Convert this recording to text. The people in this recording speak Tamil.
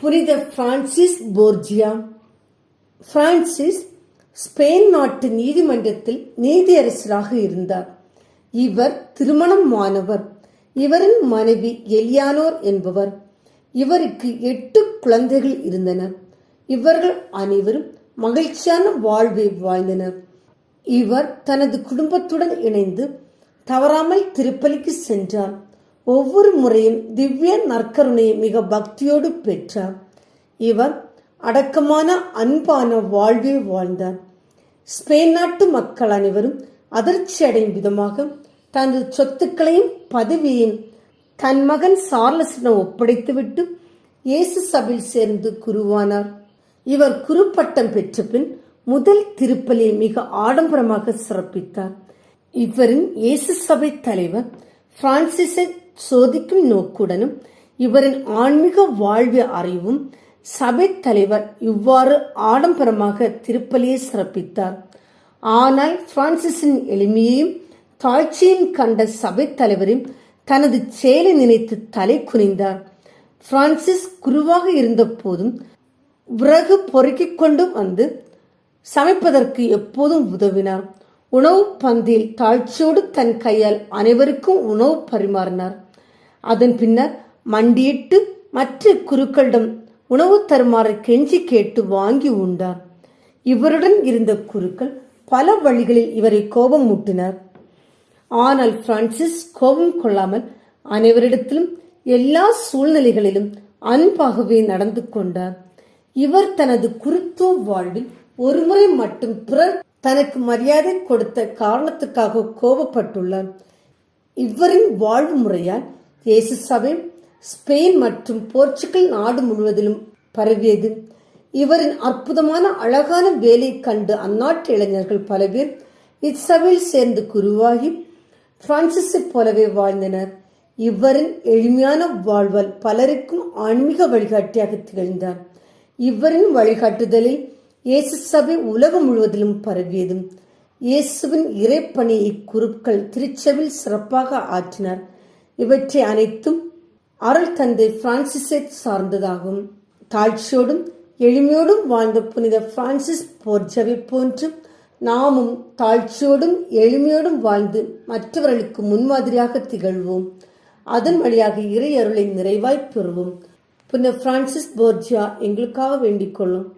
புனித பிரான்சிஸ் போர்ஜியா. பிரான்சிஸ் ஸ்பெயின் நாட்டு நீதிமன்றத்தில் நீதியரசராக இருந்தார். இவர் திருமணமானவர் இவரின் மனைவி எலியானோர் என்பவர். இவருக்கு எட்டு குழந்தைகள் இருந்தனர். இவர்கள் அனைவரும் மகிழ்ச்சியான வாழ்வை வாழ்ந்தனர். இவர் தனது குடும்பத்துடன் இணைந்து தவறாமல் திருப்பலிக்கு சென்றார். ஒவ்வொரு முறையும் திவ்ய நற்கருணையை மிக பக்தியோடு பெற்றார். இவர் அடக்கமான அன்பான வாழ்வை வாழ்ந்தார். ஸ்பெயின் நாட்டு மக்கள் அனைவரும் அதிர்ச்சி அடையும் விதமாக தனது சொத்துக்களையும் பதவியையும் தன் மகன் சார்லஸிடம் ஒப்படைத்துவிட்டு இயேசு சபையில் சேர்ந்து குருவானார். இவர் குருப்பட்டம் பெற்ற பின் முதல் திருப்பலியை மிக ஆடம்பரமாக சிறப்பித்தார். இவரின் இயேசு சபை தலைவர் பிரான்சிஸை சோதிக்கும் நோக்குடனும் இவரின் ஆன்மீக வாழ்வு அறிவும் சபை தலைவர் இவ்வாறு ஆடம்பரமாக திருப்பலியை சிறப்பித்தார். ஆனால் பிரான்சிஸின் எளிமையையும் தாழ்ச்சியும் கண்ட சபை தலைவரையும் தனது செயலை நினைத்து தலை குனிந்தார். பிரான்சிஸ் குருவாக இருந்த போதும் விறகு பொறுக்கிக் கொண்டு வந்து சமைப்பதற்கு எப்போதும் உதவினார். உணவு பந்தியில் தாழ்ச்சியோடு தன் கையால் அனைவருக்கும் உணவு பரிமாறினார். அதன் பின்னர் மண்டியிட்டு மற்ற குருக்களிடம் உணவு தருமாறு கெஞ்சி கேட்டு வாங்கி உண்டார். இவருடன் இருந்த குருக்கள் பல வழிகளில் இவரை கோபம் மூட்டினர் ஆனால் பிரான்சிஸ் கோபம் கொள்ளாமல் அனைவரிடத்திலும் எல்லா சூழ்நிலைகளிலும் அன்பாகவே நடந்து கொண்டார். இவர் தனது குருத்துவ வாழ்வில் ஒருமுறை மட்டும் பிறர் தனக்கு மரியாதை கொடுத்த காரணத்துக்காக கோபப்பட்டுள்ளார். இவரின் வாழ்வு முறையால் இயேசு சபை ஸ்பெயின் மற்றும் போர்ச்சுகல் நாடு முழுவதிலும் பரவியது. இவரின் அற்புதமான அழகான வேலை கண்டு அந்நாட்டு இளைஞர்கள் பல பேர் இச்சபையில் சேர்ந்து குருவாகி பிரான்சிஸை போலவே வாழ்ந்தனர். இவரின் எளிமையான வாழ்வால் பலருக்கும் ஆன்மீக வழிகாட்டியாக திகழ்ந்தார். இவரின் வழிகாட்டுதலில் இயேசு சபை உலகம் முழுவதிலும் பரவியது இயேசுவின் இறைப்பணியை குருக்கள் திருச்சபையில் சிறப்பாக ஆற்றினார். இவற்றை அனைத்தும் அருள் தந்தை பிரான்சிஸை சார்ந்ததாகும். தாழ்ச்சியோடும் எளிமையோடும் வாழ்ந்த புனித பிரான்சிஸ் போர்ஜவை போன்று நாமும் தாழ்ச்சியோடும் எளிமையோடும் வாழ்ந்து மற்றவர்களுக்கு முன்மாதிரியாக திகழ்வோம். அதன் வழியாக இறை அருளை நிறைவாய் பெறுவோம். புனித பிரான்சிஸ் போர்ஜியா எங்களுக்காக வேண்டிக் கொள்ளும்.